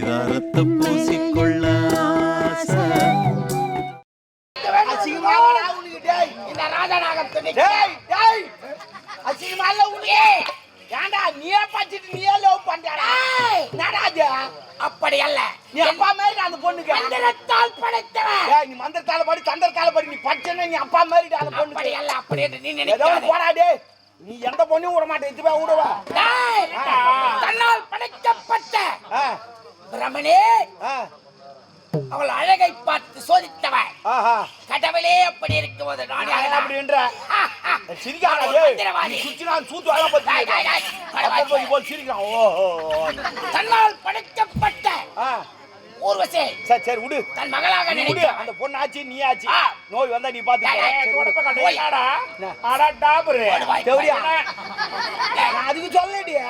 விதாரத்தை பூசிக்கொள்ள ஆசை. டேய் டேய் ஏன்டா நீயே நீயே லவ் பண்றடா நீ அப்பா மாதிரி அந்த பொண்ணுக்கு மந்திரத்தால் படைத்தவன் நீ மந்திரத்தால படி தந்திரத்தால படி நீ படிச்சேன்னா நீ அப்பா மாதிரி அந்த பொண்ணுக்கு அல்ல நீ ஏதோ நினைக்காதே நீ எந்த பொண்ணையும் விட மாட்டே இதுவே விடுவா தன்னால் படைக்கப்பட்ட ஆ அவள் அழகை பார்த்து சோதித்தவன் கடவுளே அப்படி இருக்கும்போது நானே ஏன் அழகா. அப்படின்ற ஆ, ஆ. சிரிக்காத அவள் டேய் மந்திரவாதி. நீ சுத்தி நான் சூத்து வாங்க பத்தி டேய், டேய், டேய். அப்ப போய் போய் சிரிக்கிறான். தன்னால் படைக்கப்பட்ட ஊர்வசே. சரி சரி விடு. தன் மகளாக விடு. அந்த பொண்ணு ஆச்சு நீ ஆச்சு. நோய் வந்தா நீ பாத்து அதுக்கு சொல்லடியா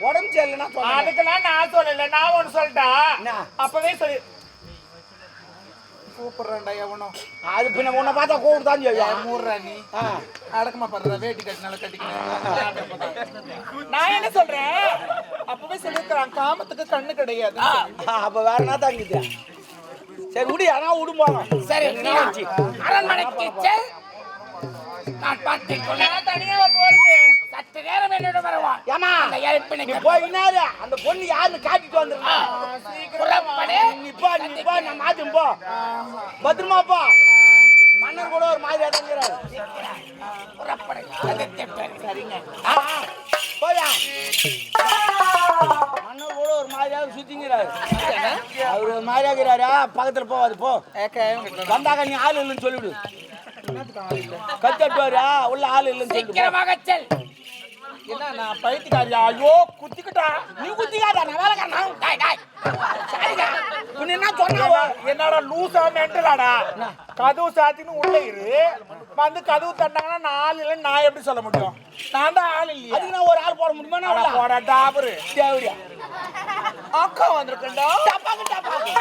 உடம்பு சரியில்லைன்னா சொல்லுங்க. அதுக்கெல்லாம் நான் சொல்லல. நான் ஒண்ணு சொல்லிட்டா? அப்பவே சொல்லி. கூப்பிடுறேன்டா எவனும் அது பின்ன உன்னை பார்த்தா கூப்பிட்டு தான் செய்யும். மூடுறா நீ. அடக்கமா படுற வேட்டி கட்டினால கட்டிக்கணும். நான் என்ன சொல்றேன்? அப்பவே சொல்லிருக்கிறான் காமத்துக்கு கண்ணு கிடையாது. ஆ, அப்ப வேற என்ன தாங்கிது சரி விடு ஆனா விடுமா சரி நீ ஆச்சு? அரண்மனைக்கு செல். நான் பார்த்துக் கொள்கிறேன். தனியாவா போறது சற்று நேரம் என்னிடம் வருவான். ஏமா அந்த நீ போய் இன்னாரு அந்த பொண்ணு யாருன்னு காட்டிட்டு வந்துருக்கா புறப்படு. நீ போ நீ போ நான் மாத்தும் போ. பத்திரமா போ. மன்னர் கூட ஒரு மாதிரி அடைஞ்சிடாரு புறப்படு. சரிங்க போயா இருக்கிறாரா பக்கத்துல போவாது போ. வந்தாக்க நீ ஆள் இல்லைன்னு சொல்லிவிடு. கத்தட்டுவாரா உள்ள ஆள் இல்லைன்னு. சீக்கிரமாக செல் என்ன நான் பைத்தியக்காரியா? ஐயோ குத்திக்கிட்டா. நீ குத்திக்காத நான் வேலைக்காரனா டாய், உன்னை என்ன சொன்னாவோ? என்னடா லூசா மென்டலாடா கதவு சாத்தின்னு உள்ள இரு. வந்து கதவு தட்டாங்கன்னா நான் ஆள் இல்லைன்னு நான் எப்படி சொல்ல முடியும்? நான் தான் ஆள் இல்லையா. அதுக்கு நான் ஒரு ஆள் போட முடியுமா நான்? போடா? டாபரு. தேவடியா அக்கா வந்திருக்கேன்டா டப்பாக்கு டப்பாக்கு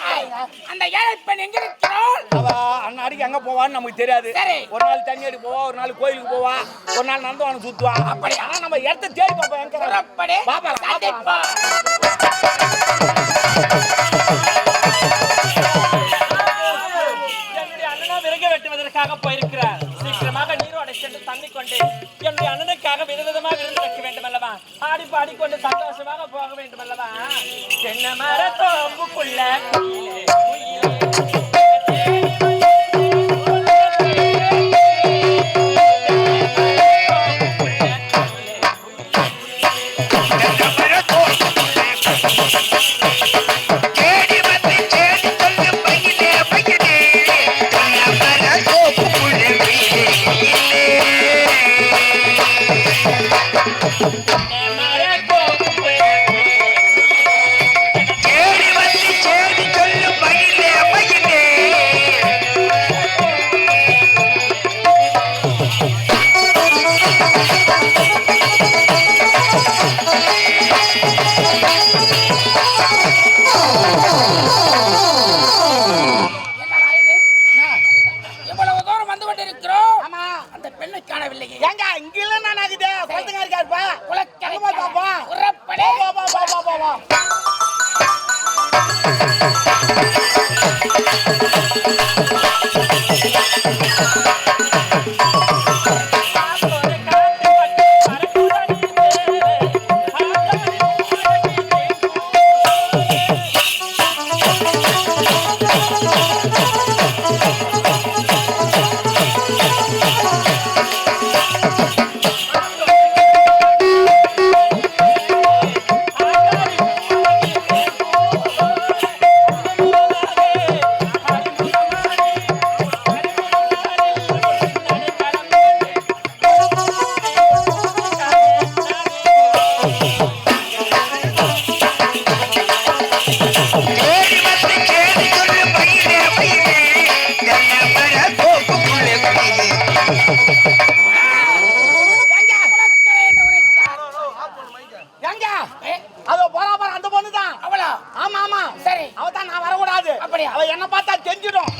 டாய். அந்த ஏழை பெண் எங்க இருக்கிறாள் அவ அண்ணாடிக்கு எங்க போவான்னு நமக்கு தெரியாது சரி. ஒரு நாள் தண்ணி அடி போவா ஒரு நாள் கோயிலுக்கு போவா ஒரு நாள் நந்தவனம் சுத்துவா அப்படி ஆனா நம்ம இடத்த தேடி பார்ப்போம் எங்க புறப்படு பாப்பா. சந்திப்போம். என்னுடைய அண்ணனா விறகு வெட்டுவதற்காக போயிருக்கிறார் பாடி சென்று தண்ணி என்னுடைய அண்ணனுக்காக விதவிதமாக விருந்து வைக்க வேண்டும் அல்லவா ஆடி பாடிக்கொண்டு சந்தோஷமாக போக வேண்டும் அல்லவா தென்ன மர தோம்புக்குள்ள காணவில்லையே. ஏங்க இங்க இல்ல நான் ஆகுது குளத்துங்க இருக்காருப்பா போய் பாப்பா புறப்படு போ போ போ. போறியா அவ என்ன பார்த்தா தெரிஞ்சிடும்.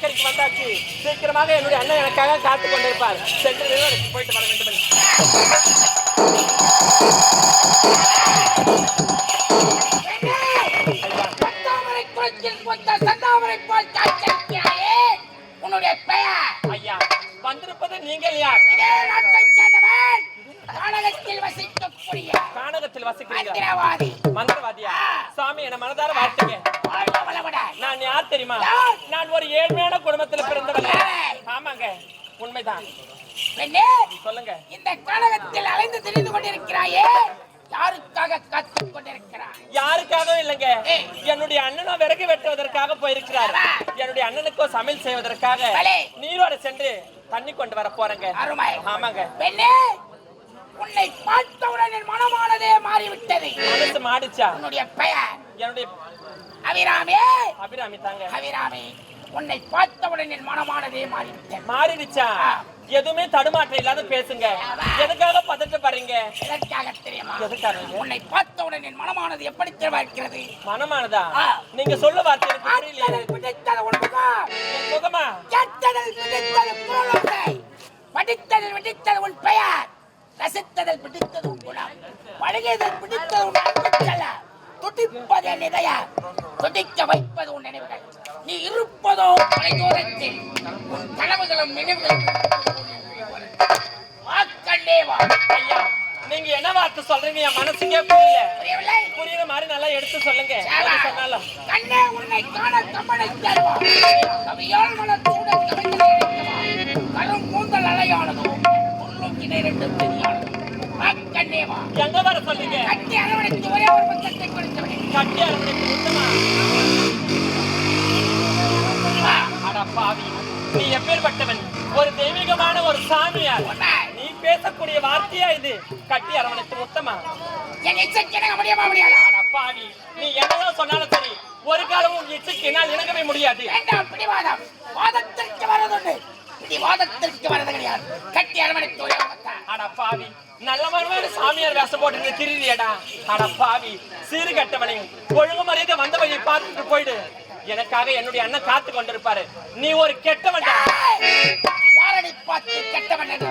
புறப்பட்டாச்சு சீக்கிரமாக என்னுடைய அண்ணன் எனக்காக காத்து கொண்டிருப்பார். சென்று போயிட்டு வர வேண்டும் உன்னுடைய பெயர்? ஐயா வந்திருப்பது நீங்கள் யார்? கானகத்தில் வசிக்கக்கூடிய கானகத்தில் மந்திரவாதி. மந்திரவாதியா? சாமி என்ன மனதார வாழ்த்துங்க. தெரியுமா? நான் ஒரு ஏழ்மையான குடும்பத்தில் பிறந்தவன். ஆமாங்க உண்மைதான். சொல்லுங்க. இந்த கானகத்தில் அலைந்து திரிந்து கொண்டிருக்கிறாயே யாருக்காக யாருக்காகவும் இல்லைங்க? என்னுடைய அண்ணனும் விறகு வெட்டுவதற்காக போயிருக்கிறார். என்னுடைய அண்ணனுக்கும் சமையல் செய்வதற்காக. நீரோட சென்று தண்ணி கொண்டு வர போறேங்க. ஆமாங்க. பெண்ணே உன்னை பார்த்தவுடன் என் மனமானதே மாறிவிட்டது. மாடிச்சா உன்னுடைய பெயர். என்னுடைய அபிராமே! அபிராமி தாங்க. அபிராமி உன்னை பார்த்தவுடன் என் மனமானதே மாறிவிட்டது. மாறிடுச்சா? எதுவுமே தடுமாற்றம் இல்லாத பேசுங்க. எதுக்காக பதட்டப்படுறீங்க எதற்காக தெரியுமா? எதுக்காக உன்னை பார்த்தவுடன் என் மனமானது எப்படி தெரியுமா இருக்கிறது? மனமானதா. நீங்க சொல்ல வார்த்தை எனக்கு பார்த்ததில் பிடித்தது முகமா? கேட்டதில் பிடித்தது குரலோசை படித்ததில் பிடித்தது உன் பெயர். ரசித்ததில் பிடித்தது உன் குணம். பழகியதில் பிடித்தது உன் அன்புச்சல துடிப்பது என் இதயம் துடிக்க வைப்பது உன் நினைவுகள். நீ இருப்பதோ தொலைதூரத்தில் உன் கனவுகளும் நினைவுகளும் வாக்கண்டே வா ஐயா நீங்க என்ன வார்த்தை சொல்றீங்க? என் மனசுக்கே புரியல. புரியவில்லை. புரியுற மாதிரி நல்லா எடுத்து சொல்லுங்க. சொன்னாலும். கண்ணே உன்னை காண கம்மனை தருவா கவியால் கவிஞனை இணைக்கவா கரும் கூந்தல் அலையானதோ உள்ளும் இணை ரெண்டும் தெரியானதோ கண்ணே வா. எங்க வர கட்டி அரவணைத்து ஒரே ஒரு பக்கத்தை கொடுத்தவனே. கட்டி அரவணைக்கு முத்தமா அட பாவி. நீ எப்பேற்பட்டவன்? ஒரு தெய்வீகமான ஒரு சாமியார் நீ பேசக்கூடிய வார்த்தையா இது? கட்டி அரவணைத்து முத்தமா என் இச்சைக்கு இணங்க முடியுமா முடியாதா? அட பாவி. நீ என்னதான் சொன்னாலும் சரி ஒரு காலமும் இச்சைக்கு என்னால் இணங்கவே முடியாது. வாதத்திற்கு வரதுண்டு பிடிவாதத்திற்கு வரது கிடையாது. கட்டி அரவணைத்து ஒரே ஒரு பக்கம் அட பாவி நல்ல மருமான சாமியார் வேஷம் போட்டு திரிறியடா அட பாவி சீறு கட்டவனை ஒழுங்கு மரியாதை வந்த வழியை பார்த்துட்டு போயிடு. எனக்காக என்னுடைய அண்ணன் காத்து கொண்டிருப்பாரு. நீ ஒரு கெட்டவன்டா. யாரடி பார்த்து கெட்டவன் என்று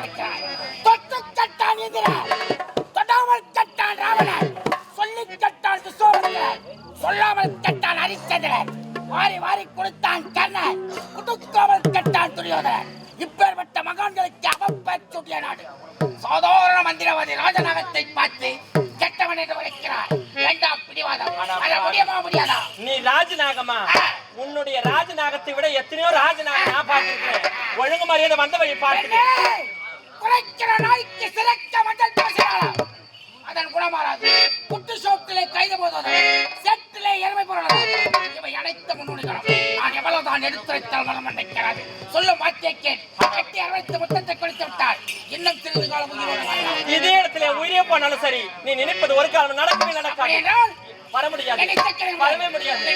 இதே இடத்துல உயிரே போனாலும் சரி நீ நினைப்பது ஒரு காலம் நடக்கவே நடக்காது. வர முடியாது. வரவே முடியாது.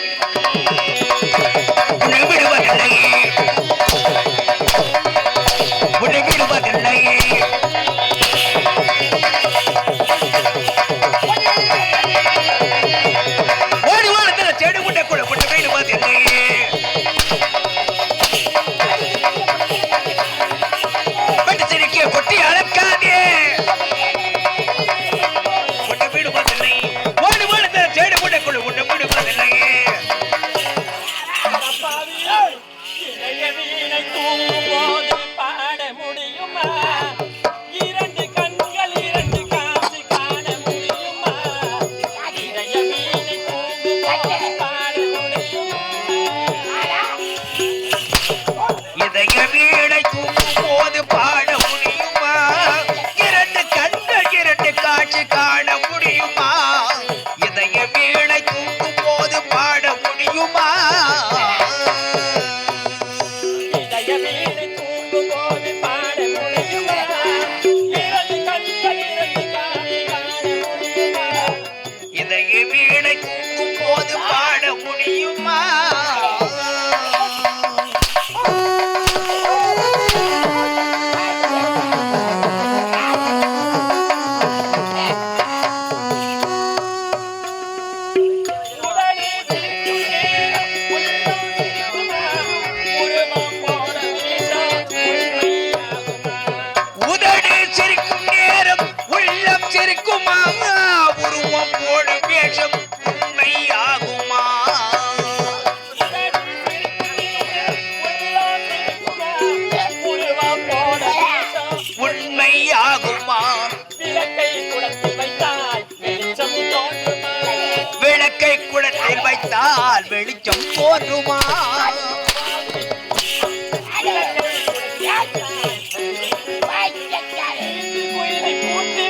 பார்த்தால்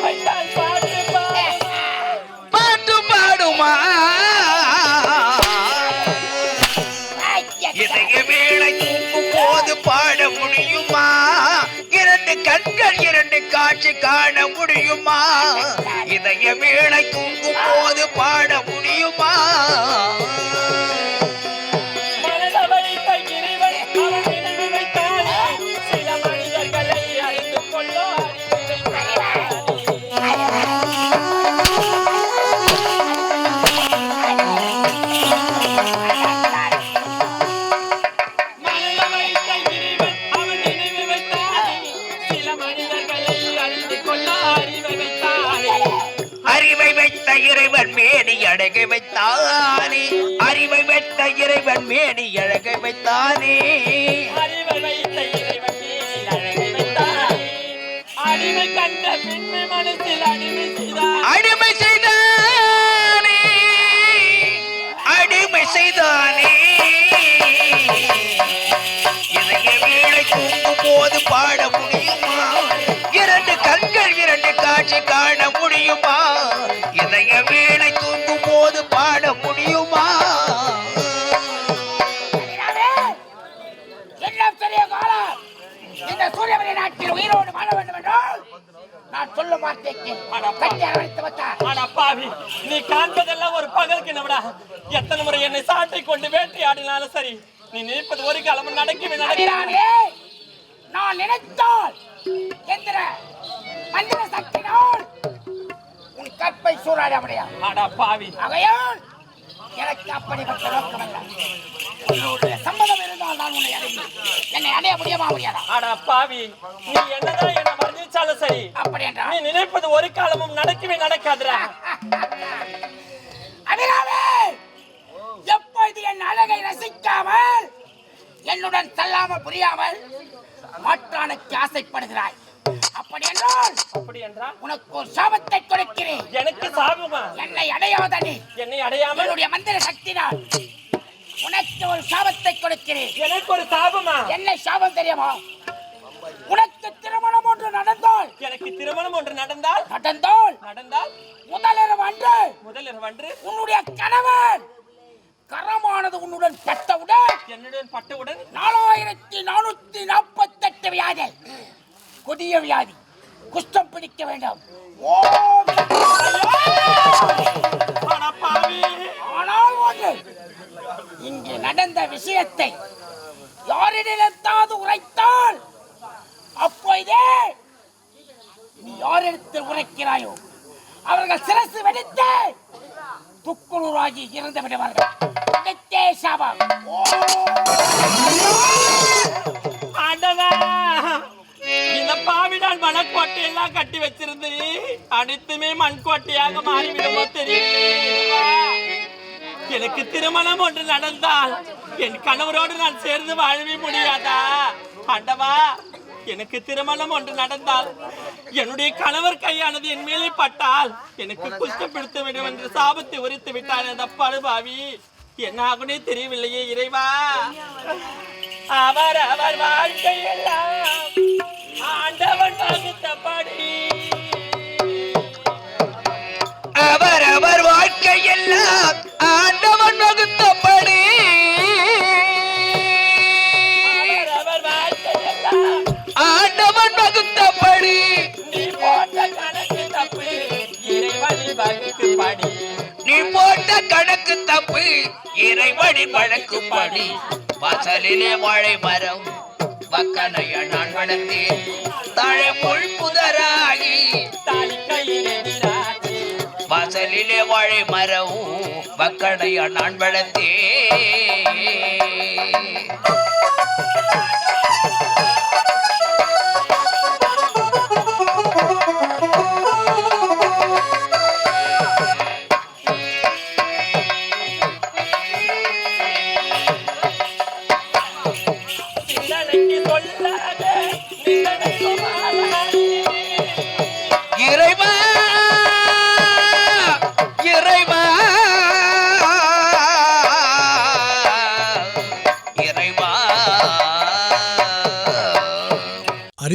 வெளிச்சம் பாட்டு பாடுமா. இதய வேளை போது பாட முடியுமா? இரண்டு கண்கள் இரண்டு காட்சி காண முடியுமா? இதய வேளை தூங்கும் போது பாட முடியுமா? அழகை வைத்தானே? அறிவை வைத்த இறைவன் மேனி அழகை வைத்தானே? அறிவை வைத்த இறைவன் மேல் அழகை வைத்தானே. அடிமை கண்ட பெண்மை மனசில் அடிமை செய்தார். அடிமை செய்தானே? அடிமை செய்தானே? இதய வேளை தூங்கும் போது பாட முடியுமா? பகல் கிணவிடா எத்தனை முறை என்னை சாட்டை கொண்டு வேட்டையாடினாலும் சரி நீ நினைப்பது ஒரு காலமும் நடக்கவே நடக்க அதிரானே நான் நினைத்தால் எந்திர மந்திர சக்தினால் உன் கற்பை சூறாட முடியாது. ஆடா பாவி. ஆகையால் எனக்கு அப்படிப்பட்ட நோக்கம் அல்ல. உன்னுடைய சம்மதம் இருந்தால் நான் உன்னை அடைவேன். என்னை அடைய முடியுமா முடியாதா? ஆடா பாவி. நீ என்னதான் என்ன வர்ணிச்சாலும் சரி அப்படி நீ என்றால் நினைப்பது ஒரு காலமும் நடக்கவே நடக்காதுடா. அபிராமே! எப்பொழுது என் அழகை ரசிக்காமல் என்னுடன் தள்ளாமல் புரியாமல் மாற்றானுக்கு ஆசைப்படுகிறாய்? அப்படி என்றால் அப்படி என்றால் உனக்கு ஒரு சாபத்தை கொடுக்கிறேன். எனக்கு சாபமா? என்னை அடையாத நீ. என்னை அடையாமல்? என்னுடைய மந்திர சக்தினால் உனக்கு ஒரு சாபத்தை கொடுக்கிறேன். எனக்கு ஒரு சாபமா? என்ன சாபம் தெரியுமா? திருமணம் ஒன்று நடந்தால்? எனக்கு திருமணம் ஒன்று நடந்தால்? நடந்தால்? நடந்தால்? முதலிரவு அன்று. முதலில் அன்று. உன்னுடைய கணவன் கரமானது உன்னுடன் பட்டவுடன். என்னுடன் பட்டவுடன். நாலாயிரத்தி நானூத்தி நாற்பத்தெட்டு வியாதி. கொடிய வியாதி. குஷ்டம் பிடிக்க வேண்டும். ஆனால் ஒன்று. இங்கு நடந்த விஷயத்தை யாரிடத்தாவது உரைத்தால்? அப்போதே நீ யாரிடத்தில் உரைக்கிறாயோ? அவர்கள் சிரசு வெடித்து துக்குளூராகி இறந்து விடுவார்கள். நித்தே சாபம். ஆண்டவா இந்த பாவிடால் மணக்கோட்டை எல்லாம் கட்டி வச்சிருந்து அனைத்துமே மண்கோட்டையாக மாறிவிடுமோ தெரியும்? எனக்கு திருமணம் ஒன்று நடந்தால் என் கணவரோடு நான் சேர்ந்து வாழவே முடியாதா? ஆண்டவா எனக்கு திருமணம் ஒன்று நடந்தால் என்னுடைய கணவர் கையானது என் மேலே பட்டால் எனக்கு குஷ்டம் பிடித்து விடும் என்று சாபத்தை உரித்து விட்டார் அந்த படுபாவி என்ன ஆகுனே தெரியவில்லையே இறைவா. அவர் அவர் வாழ்க்கையெல்லாம் ஆண்டவன் வகுத்தபடி போட்ட கணக்கு தப்பு. இறைவனி வழக்குப்படி வாசலிலே வாழை மரம் வக்கனைய நான் வளர்த்தேன் தழை முள் புதராகி வாசலிலே வாழை மரம் வக்கனைய நான் வளர்த்தேன்